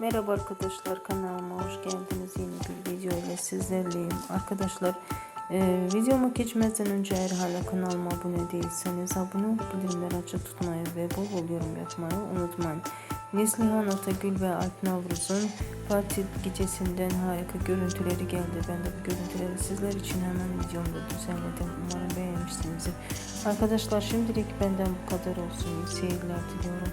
Merhaba arkadaşlar kanalıma hoş geldiniz. Yeni bir video ile sizlerleyim. Arkadaşlar e, videoma geçmeden önce eğer hala kanalıma abone değilseniz abone olup bildirimleri açık tutmayı ve bol bol yorum yapmayı unutmayın. Neslihan Atagül ve Alp Navruz'un parti gecesinden harika görüntüleri geldi. Ben de bu görüntüleri sizler için hemen videomda düzenledim. Umarım beğenmişsinizdir. Arkadaşlar şimdilik benden bu kadar olsun. İyi seyirler diliyorum.